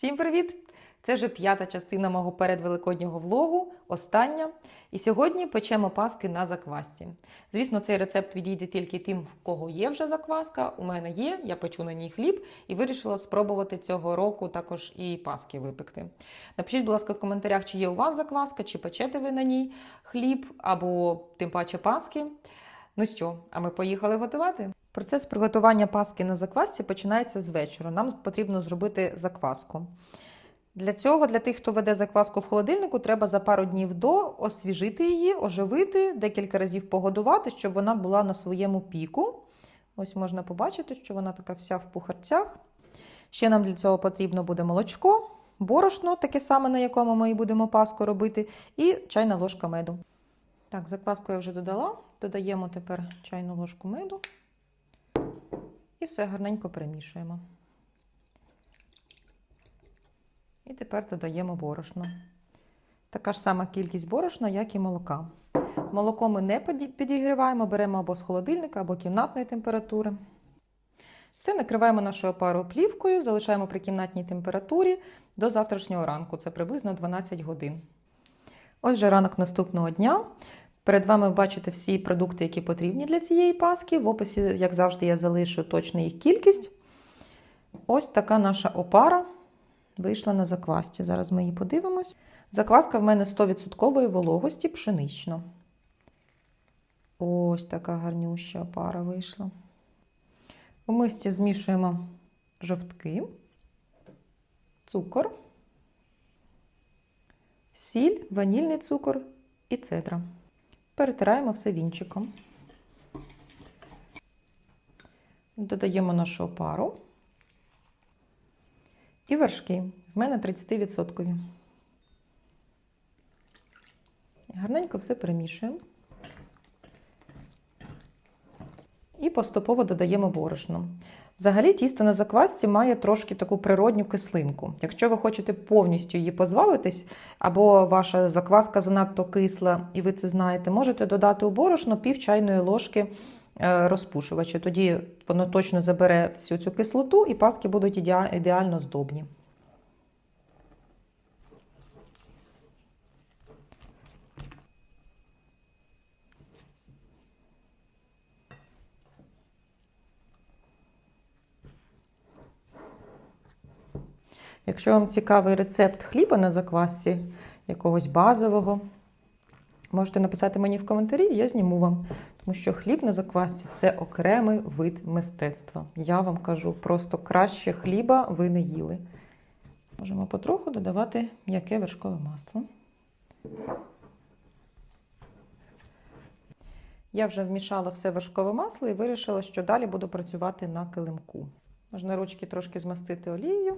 Всім привіт! Це вже п'ята частина мого передвеликоднього влогу, остання. І сьогодні печемо паски на заквасці. Звісно, цей рецепт підійде тільки тим, в кого є вже закваска. У мене є, я печу на ній хліб і вирішила спробувати цього року також і паски випекти. Напишіть, будь ласка, в коментарях, чи є у вас закваска, чи печете ви на ній хліб або тим паче паски. Ну що, а ми поїхали готувати? Процес приготування паски на заквасці починається з вечора. Нам потрібно зробити закваску. Для цього, для тих, хто веде закваску в холодильнику, треба за пару днів до освіжити її, оживити, декілька разів погодувати, щоб вона була на своєму піку. Ось можна побачити, що вона така вся в пухарцях. Ще нам для цього потрібно буде молочко, борошно, таке саме, на якому ми і будемо паску робити, і чайна ложка меду. Так, закваску я вже додала. Додаємо тепер чайну ложку меду. І все гарненько перемішуємо. І тепер додаємо борошно. Така ж сама кількість борошна, як і молока. Молоко ми не підігріваємо, беремо або з холодильника, або кімнатної температури. Все, накриваємо нашу опару плівкою, залишаємо при кімнатній температурі до завтрашнього ранку. Це приблизно 12 годин. Ось вже ранок наступного дня. Перед вами ви бачите всі продукти, які потрібні для цієї паски. В описі, як завжди, я залишу точну їх кількість. Ось така наша опара вийшла на заквасці. Зараз ми її подивимось. Закваска в мене 100% вологості пшенична. Ось така гарнюща опара вийшла. У мисці змішуємо жовтки, цукор, сіль, ванільний цукор і цедра. Перетираємо все вінчиком. Додаємо нашу опару. І вершки. В мене 30%. Гарненько все перемішуємо. І поступово додаємо борошно. Взагалі, тісто на заквасці має трошки таку природню кислинку. Якщо ви хочете повністю її позбавитись, або ваша закваска занадто кисла, і ви це знаєте, можете додати у борошно пів чайної ложки розпушувача. Тоді воно точно забере всю цю кислоту, і паски будуть ідеально здобні. Якщо вам цікавий рецепт хліба на заквасці, якогось базового, можете написати мені в коментарі, я зніму вам. Тому що хліб на заквасці це окремий вид мистецтва. Я вам кажу, просто краще хліба ви не їли. Можемо потроху додавати м'яке вершкове масло. Я вже вмішала все вершкове масло і вирішила, що далі буду працювати на килимку. Можна ручки трошки змастити олією.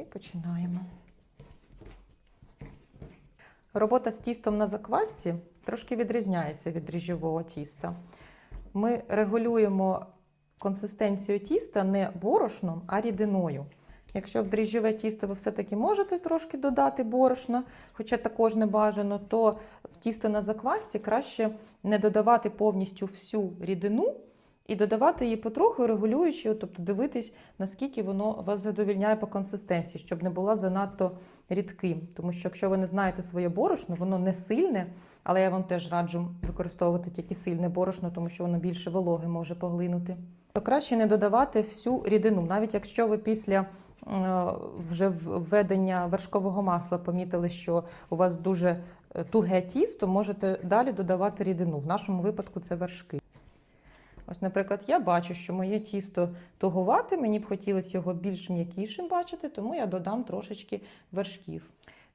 І починаємо. Робота з тістом на заквасці трошки відрізняється від дріжджового тіста. Ми регулюємо консистенцію тіста не борошном, а рідиною. Якщо в дріжджове тісто ви все-таки можете трошки додати борошна, хоча також не бажано, то в тісто на заквасці краще не додавати повністю всю рідину і додавати її потроху, регулюючи, тобто дивитись, наскільки воно вас задовільняє по консистенції, щоб не було занадто рідким. Тому що, якщо ви не знаєте своє борошно, воно не сильне, але я вам теж раджу використовувати тільки сильне борошно, тому що воно більше вологи може поглинути. То краще не додавати всю рідину, навіть якщо ви після вже введення вершкового масла помітили, що у вас дуже туге тісто, можете далі додавати рідину. В нашому випадку це вершки. Ось, наприклад, я бачу, що моє тісто туговате, мені б хотілося його більш м'якішим бачити, тому я додам трошечки вершків.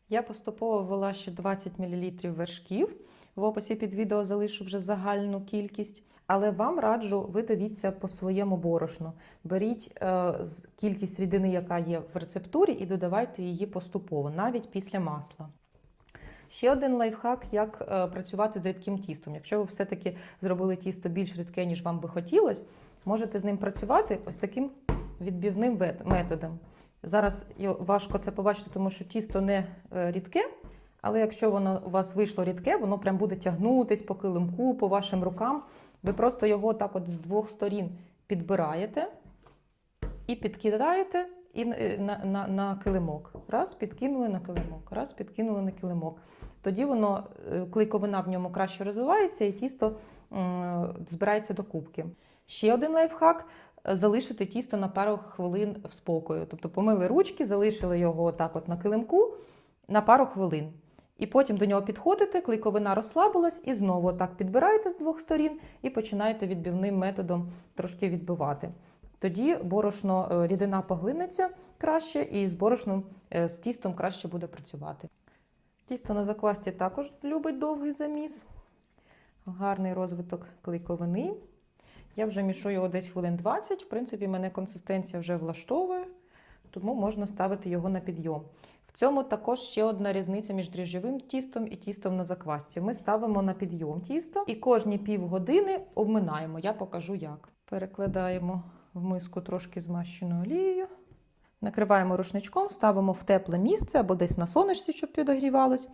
Я поступово ввела ще 20 мл вершків. В описі під відео залишу вже загальну кількість. Але вам раджу, ви дивіться по своєму борошну. Беріть е, кількість рідини, яка є в рецептурі, і додавайте її поступово, навіть після масла. Ще один лайфхак, як е, працювати з рідким тістом. Якщо ви все-таки зробили тісто більш рідке, ніж вам би хотілося, можете з ним працювати ось таким відбівним методом. Зараз важко це побачити, тому що тісто не е, рідке, але якщо воно у вас вийшло рідке, воно прям буде тягнутись по килимку, по вашим рукам. Ви просто його так от з двох сторін підбираєте і підкидаєте, і е, на, на, на килимок. Раз, підкинули на килимок, раз, підкинули на килимок. Тоді воно, е, клейковина в ньому краще розвивається і тісто збирається до кубки. Ще один лайфхак залишити тісто на пару хвилин в спокою. Тобто помили ручки, залишили його так от на килимку на пару хвилин. І потім до нього підходите, клейковина розслабилась, і знову так підбираєте з двох сторін і починаєте відбивним методом трошки відбивати. Тоді борошно е, рідина поглинеться краще, і з борошном е, з тістом краще буде працювати. Тісто на заквасті також любить довгий заміс, гарний розвиток клейковини. Я вже мішу його десь хвилин 20. В принципі, мене консистенція вже влаштовує, тому можна ставити його на підйом. В цьому також ще одна різниця між дріжджовим тістом і тістом на заквасці. Ми ставимо на підйом тісто і кожні півгодини обминаємо. Я покажу як. Перекладаємо в миску трошки змащену олією. Накриваємо рушничком, ставимо в тепле місце або десь на сонечці, щоб підогрівалось,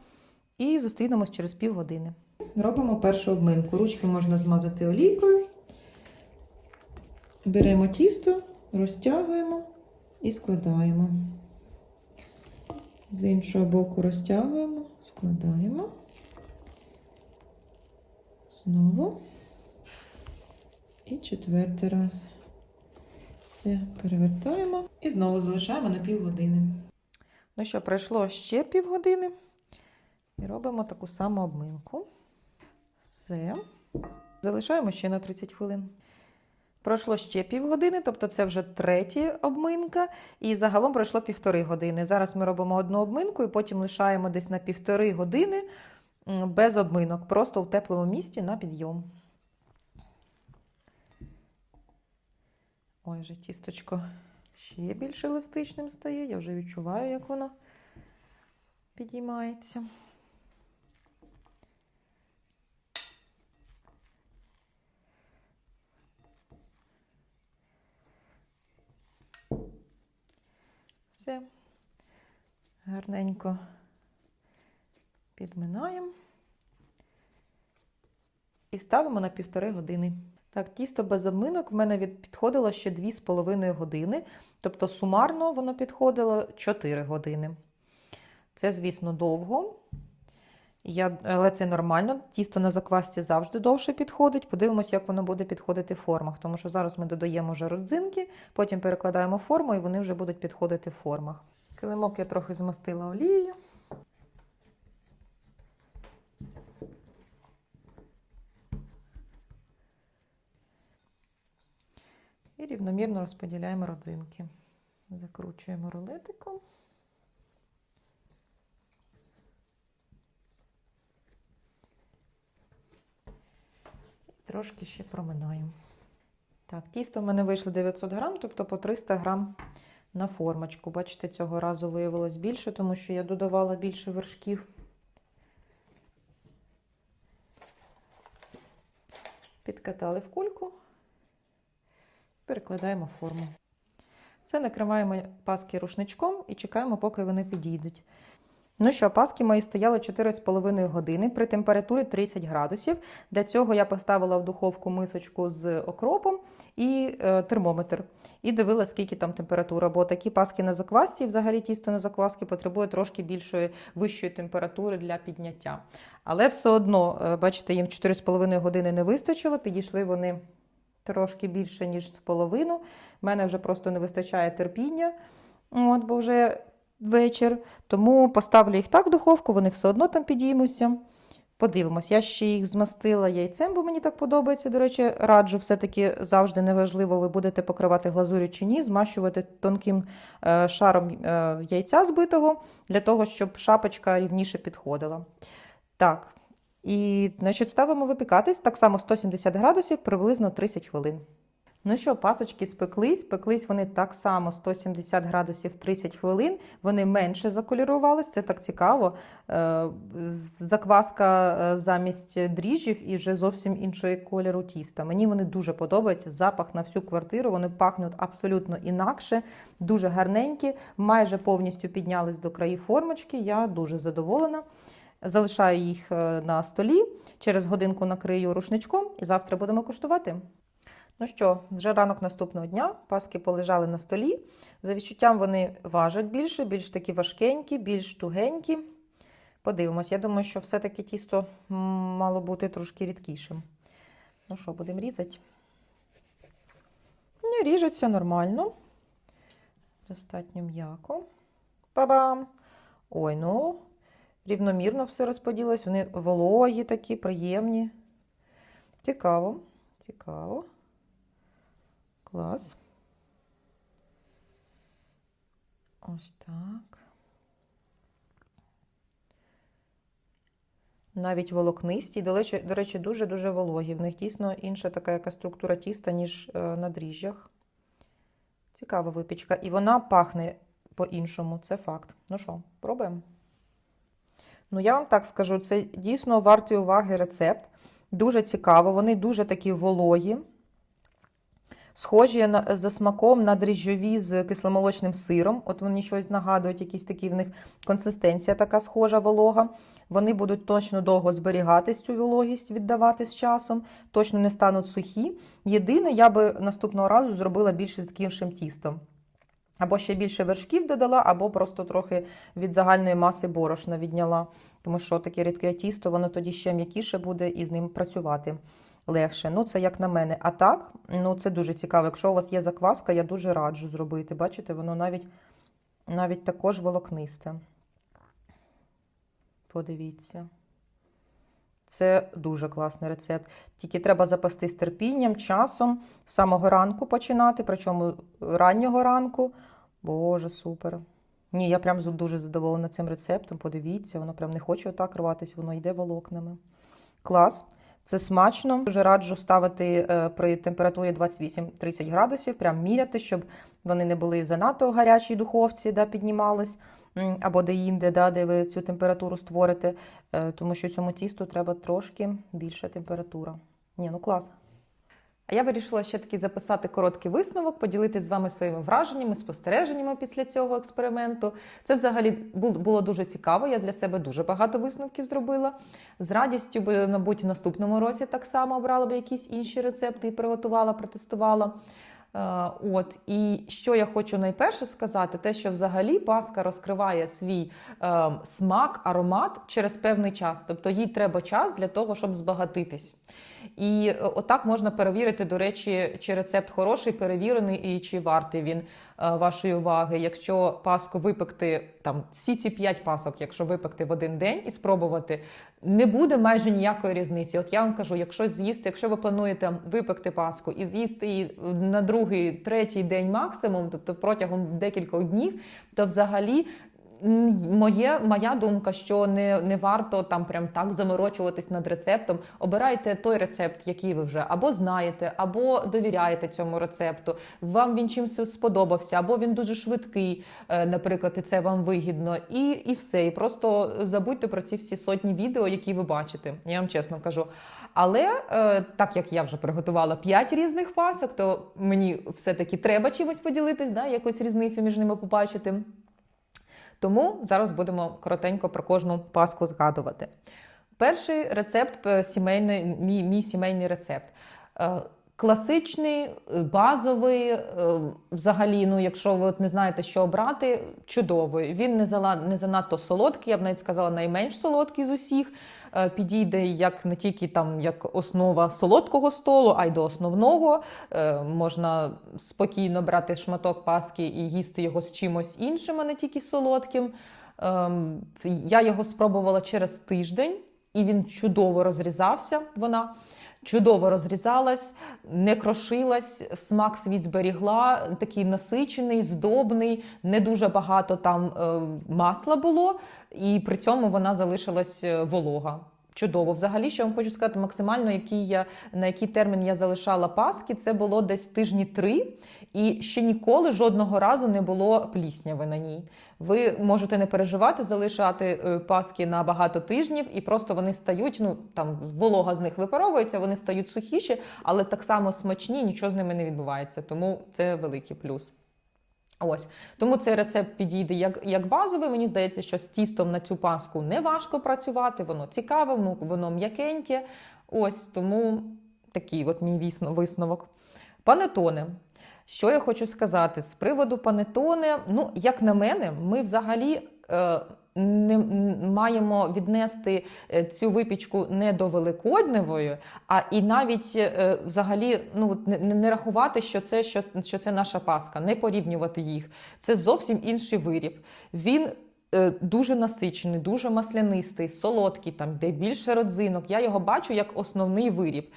і зустрінемось через півгодини. Робимо першу обминку. Ручки можна змазати олійкою. Беремо тісто, розтягуємо і складаємо. З іншого боку розтягуємо, складаємо. Знову. І четвертий раз. Все, перевертаємо і знову залишаємо на півгодини. Ну що, пройшло ще півгодини. І робимо таку саму обминку. Все. Залишаємо ще на 30 хвилин. Пройшло ще півгодини, тобто це вже третя обминка, і загалом пройшло півтори години. Зараз ми робимо одну обминку і потім лишаємо десь на півтори години без обминок, просто в теплому місці на підйом. Ой, вже тісточко ще більш еластичним стає. Я вже відчуваю, як воно підіймається. Все. Гарненько підминаємо. І ставимо на півтори години. Так, тісто без обминок в мене від, підходило ще 2,5 години. Тобто сумарно воно підходило 4 години. Це, звісно, довго. Я, але це нормально. Тісто на заквасці завжди довше підходить. Подивимося, як воно буде підходити в формах. Тому що зараз ми додаємо вже родзинки, потім перекладаємо форму і вони вже будуть підходити в формах. Килимок я трохи змастила олією. Рівномірно розподіляємо родзинки. Закручуємо рулетиком. І трошки ще проминаємо. Так, тісто в мене вийшло 900 грам, тобто по 300 грам на формочку. Бачите, цього разу виявилось більше, тому що я додавала більше вершків. Підкатали в кульку, перекладаємо форму. Все накриваємо паски рушничком і чекаємо, поки вони підійдуть. Ну що, паски мої стояли 4,5 години при температурі 30 градусів. Для цього я поставила в духовку мисочку з окропом і е, термометр. І дивилася, скільки там температура. Бо такі паски на заквасці, взагалі тісто на закваски, потребує трошки більшої вищої температури для підняття. Але все одно, е, бачите, їм 4,5 години не вистачило, підійшли вони трошки більше, ніж в половину. У мене вже просто не вистачає терпіння, от, бо вже вечір. Тому поставлю їх так в духовку, вони все одно там підіймуться. Подивимось, я ще їх змастила яйцем, бо мені так подобається. До речі, раджу все-таки завжди неважливо, ви будете покривати глазурю чи ні, змащувати тонким е, шаром е, яйця збитого, для того, щоб шапочка рівніше підходила. Так, і значить, ставимо випікатись так само 170 градусів, приблизно 30 хвилин. Ну що, пасочки спеклись, пеклись вони так само 170 градусів 30 хвилин, вони менше заколірувались, це так цікаво. Е, Закваска е, замість дріжджів і вже зовсім іншої кольору тіста. Мені вони дуже подобаються, запах на всю квартиру, вони пахнуть абсолютно інакше, дуже гарненькі, майже повністю піднялись до краї формочки, я дуже задоволена. Залишаю їх е, на столі, через годинку накрию рушничком і завтра будемо куштувати. Ну що, вже ранок наступного дня, паски полежали на столі. За відчуттям вони важать більше, більш такі важкенькі, більш тугенькі. Подивимось, я думаю, що все-таки тісто мало бути трошки рідкішим. Ну що, будемо різати? Не ріжеться нормально. Достатньо м'яко. Па-бам! Ой, ну, рівномірно все розподілилось. Вони вологі такі, приємні. Цікаво, цікаво. Клас. Ось так. Навіть волокнисті, до речі, дуже-дуже вологі. В них дійсно інша така яка структура тіста, ніж е, на дріжджах. Цікава випічка. І вона пахне по-іншому, це факт. Ну що, пробуємо? Ну, я вам так скажу, це дійсно вартий уваги рецепт. Дуже цікаво, вони дуже такі вологі. Схожі на, за смаком на дріжджові з кисломолочним сиром. От вони щось нагадують, якісь такі в них консистенція така схожа волога. Вони будуть точно довго зберігатись цю вологість, віддавати з часом, точно не стануть сухі. Єдине, я би наступного разу зробила більш рідкішим тістом. Або ще більше вершків додала, або просто трохи від загальної маси борошна відняла. Тому що таке рідке тісто, воно тоді ще м'якіше буде і з ним працювати легше. Ну, це як на мене. А так, ну це дуже цікаво. Якщо у вас є закваска, я дуже раджу зробити. Бачите, воно навіть, навіть також волокнисте. Подивіться. Це дуже класний рецепт. Тільки треба запастись терпінням, часом, з самого ранку починати, причому раннього ранку. Боже, супер. Ні, я прям дуже задоволена цим рецептом. Подивіться, воно прям не хоче отак рватися, воно йде волокнами. Клас. Це смачно. Дуже раджу ставити е, при температурі 28-30 градусів, прям міряти, щоб вони не були занадто в гарячій духовці, да, піднімались, або де-інде, да, де ви цю температуру створите, е, тому що цьому тісту треба трошки більша температура. Ні, ну клас. А я вирішила ще таки записати короткий висновок, поділитися з вами своїми враженнями, спостереженнями після цього експерименту. Це взагалі було дуже цікаво. Я для себе дуже багато висновків зробила. З радістю би, мабуть, в наступному році так само обрала б якісь інші рецепти і приготувала, протестувала. Е, От і що я хочу найперше сказати, те, що взагалі паска розкриває свій е, смак, аромат через певний час. Тобто їй треба час для того, щоб збагатитись. І е, отак можна перевірити, до речі, чи рецепт хороший, перевірений і чи вартий він е, вашої уваги. Якщо паску випекти там всі ці п'ять пасок, якщо випекти в один день і спробувати, не буде майже ніякої різниці. От я вам кажу, якщо з'їсти, якщо ви плануєте випекти паску і з'їсти її на другий, третій день максимум, тобто протягом декількох днів, то взагалі. Моє, моя думка, що не, не варто там прям так заморочуватись над рецептом. Обирайте той рецепт, який ви вже або знаєте, або довіряєте цьому рецепту. Вам він чимось сподобався, або він дуже швидкий, е, наприклад, і це вам вигідно. І, і все. І просто забудьте про ці всі сотні відео, які ви бачите. Я вам чесно кажу. Але е, так як я вже приготувала 5 різних пасок, то мені все-таки треба чимось поділитись, да, якусь різницю між ними побачити. Тому зараз будемо коротенько про кожну паску згадувати. Перший рецепт е, сімейний, мій, мій сімейний рецепт. Класичний, е, базовий, е, взагалі, ну, якщо ви от не знаєте, що обрати, чудовий. Він не, зала, не занадто солодкий, я б навіть сказала, найменш солодкий з усіх. Е, Підійде як не тільки там як основа солодкого столу, а й до основного. Можна спокійно брати шматок паски і їсти його з чимось іншим, а не тільки солодким. Ем, Я його спробувала через тиждень, і він чудово розрізався. Вона чудово розрізалась, не крошилась, смак свій зберігла, такий насичений, здобний, не дуже багато там е, масла було, і при цьому вона залишилась е, волога. Чудово. Взагалі, що я вам хочу сказати, максимально який я, на який термін я залишала паски, це було десь тижні три, і ще ніколи жодного разу не було плісняви на ній. Ви можете не переживати, залишати е, паски на багато тижнів, і просто вони стають, ну там волога з них випаровується, вони стають сухіші, але так само смачні, нічого з ними не відбувається. Тому це великий плюс. Ось тому цей рецепт підійде як, як базовий. Мені здається, що з тістом на цю паску не важко працювати, воно цікаве, воно м'якеньке. Ось тому такий от мій висновок. Панетони. Що я хочу сказати з приводу панетони? Ну, як на мене, ми взагалі. Е, не маємо віднести е, цю випічку не до великодневої, а і навіть е, взагалі ну не, не рахувати, що це що, що це наша паска, не порівнювати їх. Це зовсім інший виріб. Він дуже насичений, дуже маслянистий, солодкий, там де більше родзинок. Я його бачу як основний виріб.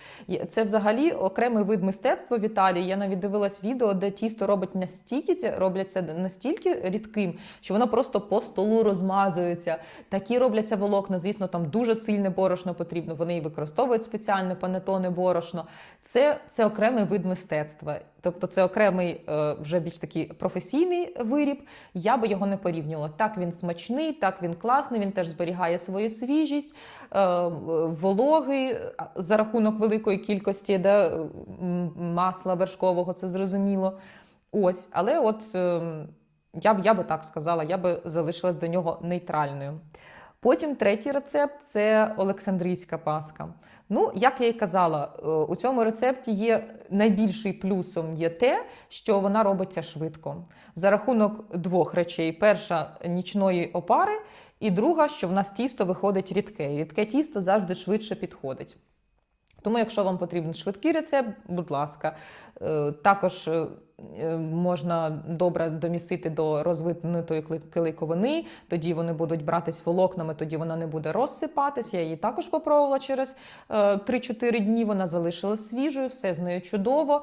Це взагалі окремий вид мистецтва в Італії. Я навіть дивилась відео, де тісто робить настільки робляться настільки рідким, що воно просто по столу розмазується. Такі робляться волокна. Звісно, там дуже сильне борошно потрібно. Вони використовують спеціальне панетоне борошно. Це, це окремий вид мистецтва. Тобто це окремий е, вже більш такий професійний виріб. Я би його не порівнювала. Так він смачний, так він класний. Він теж зберігає свою свіжість, е, вологий за рахунок великої кількості да, масла вершкового, це зрозуміло. Ось, але от е, я б я би так сказала, я би залишилась до нього нейтральною. Потім третій рецепт це Олександрійська паска. Ну, як я і казала, е, у цьому рецепті є найбільший плюсом є те, що вона робиться швидко. За рахунок двох речей: перша нічної опари, і друга, що в нас тісто виходить рідке. Рідке тісто завжди швидше підходить. Тому, якщо вам потрібен швидкий рецепт, будь ласка, Е, також е, е, можна добре домісити до розвинутої кли- клейковини, тоді вони будуть братись волокнами, тоді вона не буде розсипатись. Я її також попробувала через е, 3-4 дні. Вона залишилась свіжою, все з нею чудово.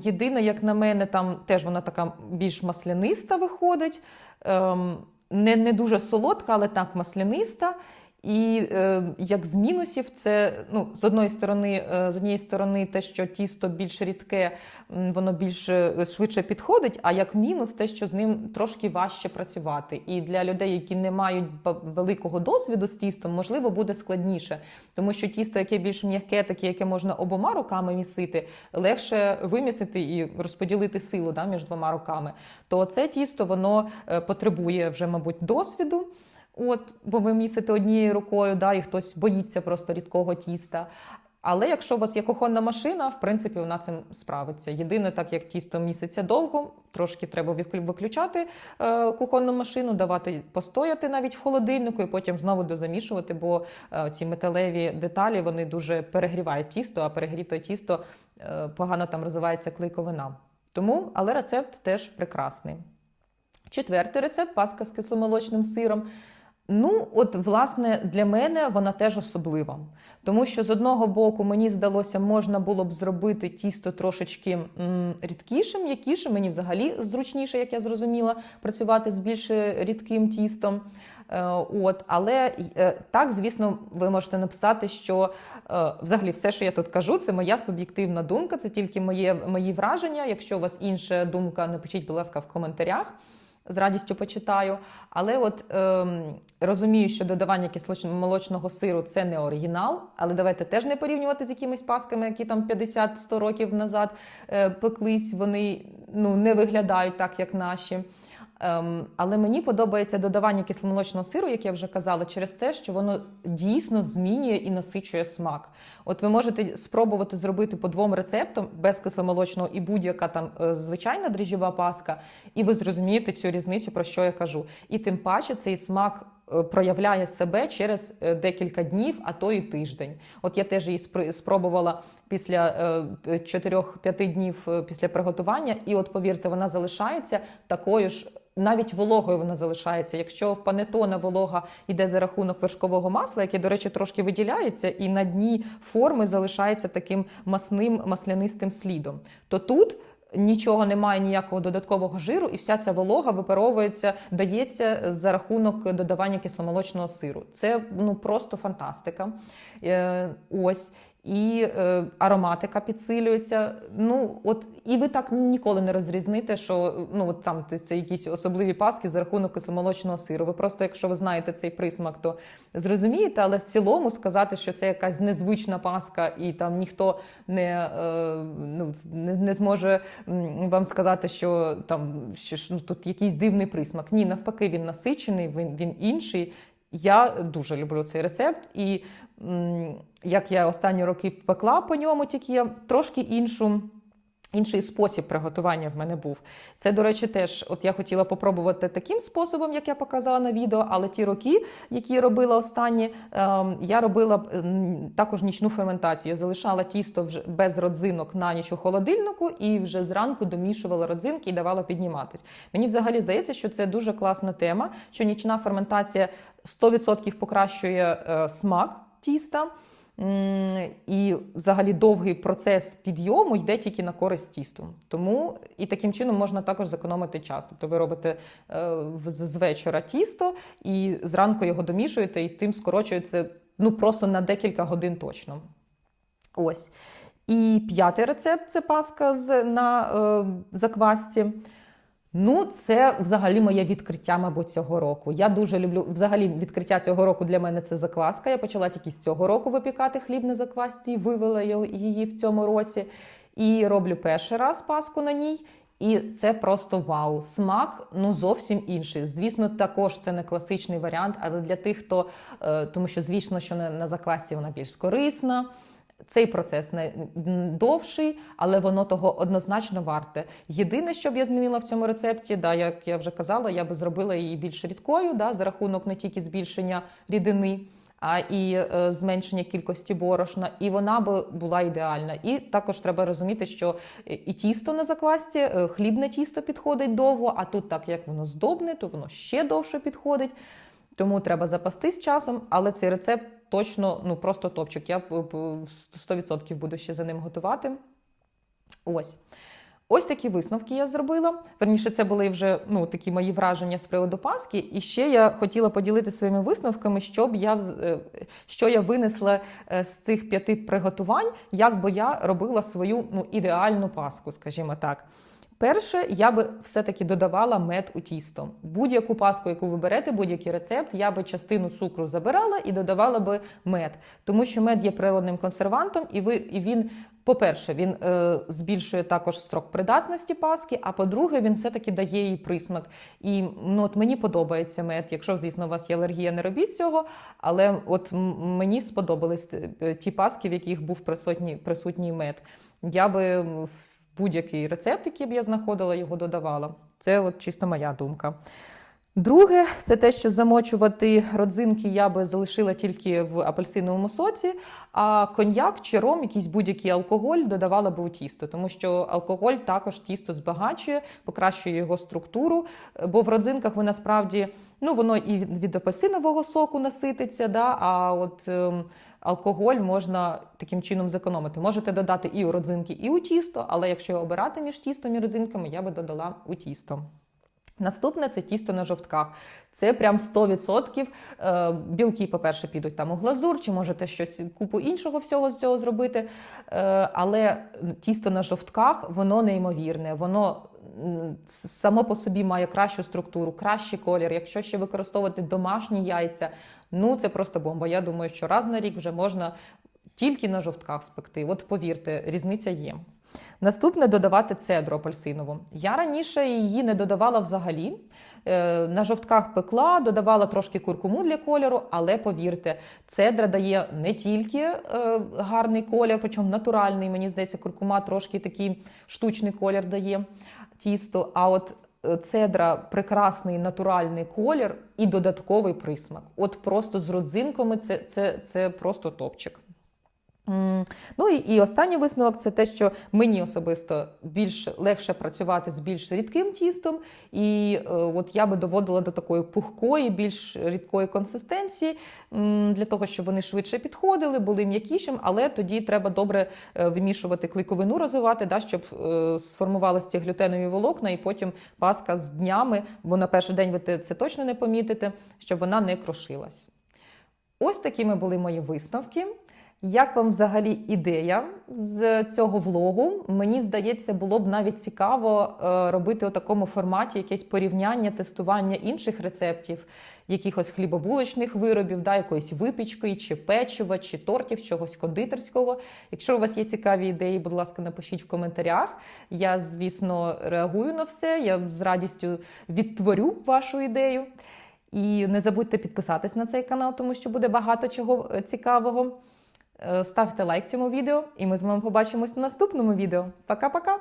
Єдине, як на мене, там теж вона така більш масляниста виходить. Ем, Не, не дуже солодка, але так масляниста. І е, як з мінусів, це ну з одної сторони, е, з однієї сторони, те, що тісто більш рідке, воно більш е, швидше підходить. А як мінус, те, що з ним трошки важче працювати. І для людей, які не мають великого досвіду з тістом, можливо, буде складніше, тому що тісто, яке більш м'яке, таке, яке можна обома руками місити, легше вимісити і розподілити силу да, між двома руками. То це тісто воно е, потребує вже, мабуть, досвіду. От, бо ви місите однією рукою, да, і хтось боїться просто рідкого тіста. Але якщо у вас є кухонна машина, в принципі, вона цим справиться. Єдине, так як тісто місяця довго, трошки треба виключати е, кухонну машину, давати постояти навіть в холодильнику, і потім знову дозамішувати, бо е, ці металеві деталі вони дуже перегрівають тісто, а перегріте тісто е, погано там розвивається клейковина. Тому, але рецепт теж прекрасний. Четвертий рецепт паска з кисломолочним сиром. Ну, от, власне, для мене вона теж особлива. Тому що з одного боку, мені здалося, можна було б зробити тісто трошечки рідкішим, якішим. Мені взагалі зручніше, як я зрозуміла, працювати з більш рідким тістом. Е, От, але е, так, звісно, ви можете написати, що е, взагалі все, що я тут кажу, це моя суб'єктивна думка, це тільки моє, мої враження. Якщо у вас інша думка, напишіть, будь ласка, в коментарях. З радістю почитаю. Але от ем, розумію, що додавання кисломолочного сиру це не оригінал, але давайте теж не порівнювати з якимись пасками, які там 50-100 років назад е, пеклись. Вони ну, не виглядають так, як наші. Ем, але мені подобається додавання кисломолочного сиру, як я вже казала, через те, що воно дійсно змінює і насичує смак. От ви можете спробувати зробити по двом рецептам без кисломолочного і будь-яка там е, звичайна дріжджова паска, і ви зрозумієте цю різницю, про що я кажу. І тим паче цей смак. е, Проявляє себе через е, декілька днів, а то і тиждень. От я теж її спробувала після е, 4-5 днів після приготування, і от повірте, вона залишається такою ж. Навіть вологою вона залишається. Якщо в панетона волога йде за рахунок вершкового масла, яке, до речі, трошки виділяється, і на дні форми залишається таким масним маслянистим слідом, то тут нічого немає, ніякого додаткового жиру, і вся ця волога випаровується, дається за рахунок додавання кисломолочного сиру. Це ну просто фантастика. Е, ось. І е, ароматика підсилюється. Ну от і ви так ніколи не розрізните, що ну от там це, якісь особливі паски за рахунок кисломолочного сиру. Ви просто, якщо ви знаєте цей присмак, то зрозумієте, але в цілому сказати, що це якась незвична паска, і там ніхто не, е, ну, не, не зможе вам сказати, що там що ну, тут якийсь дивний присмак. Ні, навпаки, він насичений, він, він інший. Я дуже люблю цей рецепт, і як я останні роки пекла по ньому, тільки я трошки іншу Інший спосіб приготування в мене був. Це, до речі, теж от я хотіла попробувати таким способом, як я показала на відео, але ті роки, які я робила останні, ем, я робила також нічну ферментацію. Я залишала тісто вже без родзинок на ніч у холодильнику і вже зранку домішувала родзинки і давала підніматись. Мені взагалі здається, що це дуже класна тема, що нічна ферментація 100% покращує е, смак тіста. І взагалі довгий процес підйому йде тільки на користь тісту. Тому і таким чином можна також зекономити час. Тобто ви робите е, з вечора тісто і зранку його домішуєте, і тим скорочується ну просто на декілька годин точно. Ось. І п'ятий рецепт це паска на е, заквасці. Ну, це взагалі моє відкриття, мабуть, цього року. Я дуже люблю взагалі відкриття цього року для мене це закваска. Я почала тільки з цього року випікати хліб на заквасці, вивела її в цьому році. І роблю перший раз паску на ній. І це просто вау. Смак ну зовсім інший. Звісно, також це не класичний варіант, але для тих, хто е, тому що звісно, що на, заквасці вона більш корисна. Цей процес не довший, але воно того однозначно варте. Єдине, що б я змінила в цьому рецепті, да, як я вже казала, я би зробила її більш рідкою, да, за рахунок не тільки збільшення рідини, а і е, зменшення кількості борошна, і вона би була ідеальна. І також треба розуміти, що е, і тісто на заквасці, е, хлібне тісто підходить довго, а тут, так як воно здобне, то воно ще довше підходить. Тому треба запастись часом, але цей рецепт точно ну просто топчик. Я п- п- 100% буду ще за ним готувати. Ось. Ось такі висновки я зробила. Верніше, це були вже ну, такі мої враження з приводу Паски. І ще я хотіла поділитися своїми висновками, що б я е, що я винесла е, з цих п'яти приготувань, як би я робила свою ну, ідеальну паску, скажімо так. Перше, я би все-таки додавала мед у тісто. Будь-яку паску, яку ви берете, будь-який рецепт, я би частину цукру забирала і додавала би мед. Тому що мед є природним консервантом, і, ви, і він, по-перше, він е, збільшує також строк придатності паски, а по-друге, він все-таки дає їй присмак. І ну, от мені подобається мед. Якщо, звісно, у вас є алергія, не робіть цього. Але от мені сподобались е, ті паски, в яких був присутній, присутній мед. Я би будь-який рецепт, який б я знаходила, його додавала. Це от чисто моя думка. Друге, це те, що замочувати родзинки я би залишила тільки в апельсиновому соці, а коньяк чи ром, якийсь будь-який алкоголь додавала би у тісто, тому що алкоголь також тісто збагачує, покращує його структуру, бо в родзинках ви насправді ну воно і від, апельсинового соку насититься, да, а от ем, алкоголь можна таким чином зекономити. Можете додати і у родзинки, і у тісто, але якщо обирати між тістом і родзинками, я би додала у тісто. Наступне це тісто на жовтках. Це прям 100%. Е, Білки, по-перше, підуть там у глазур, чи можете щось купу іншого всього з цього зробити. Е, Але тісто на жовтках, воно неймовірне. Воно само по собі має кращу структуру, кращий колір. Якщо ще використовувати домашні яйця, ну це просто бомба. Я думаю, що раз на рік вже можна тільки на жовтках спекти. От повірте, різниця є. Наступне додавати цедру апельсинову. Я раніше її не додавала взагалі. Е, На жовтках пекла, додавала трошки куркуму для кольору, але повірте, цедра дає не тільки е, гарний колір, причому натуральний. Мені здається, куркума трошки такий штучний колір дає тісто. А от е, цедра прекрасний натуральний колір і додатковий присмак. От просто з родзинками це, це, це просто топчик. Ну і, і останній висновок це те, що мені особисто більш легше працювати з більш рідким тістом, і е, от я би доводила до такої пухкої, більш рідкої консистенції, для того, щоб вони швидше підходили, були м'якішим, але тоді треба добре е, вимішувати клейковину, розвивати, да, щоб е, сформувалися ці глютенові волокна, і потім паска з днями, бо на перший день ви це точно не помітите, щоб вона не крошилась. Ось такими були мої висновки. Як вам взагалі ідея з цього влогу? Мені здається, було б навіть цікаво е, робити у такому форматі якесь порівняння, тестування інших рецептів, якихось хлібобулочних виробів, да, якоїсь випічки, чи печива, чи тортів, чогось кондитерського. Якщо у вас є цікаві ідеї, будь ласка, напишіть в коментарях. Я, звісно, реагую на все. Я з радістю відтворю вашу ідею. І не забудьте підписатись на цей канал, тому що буде багато чого е, цікавого. Е, Ставте лайк цьому відео, і ми з вами побачимось на наступному відео. Пока-пока!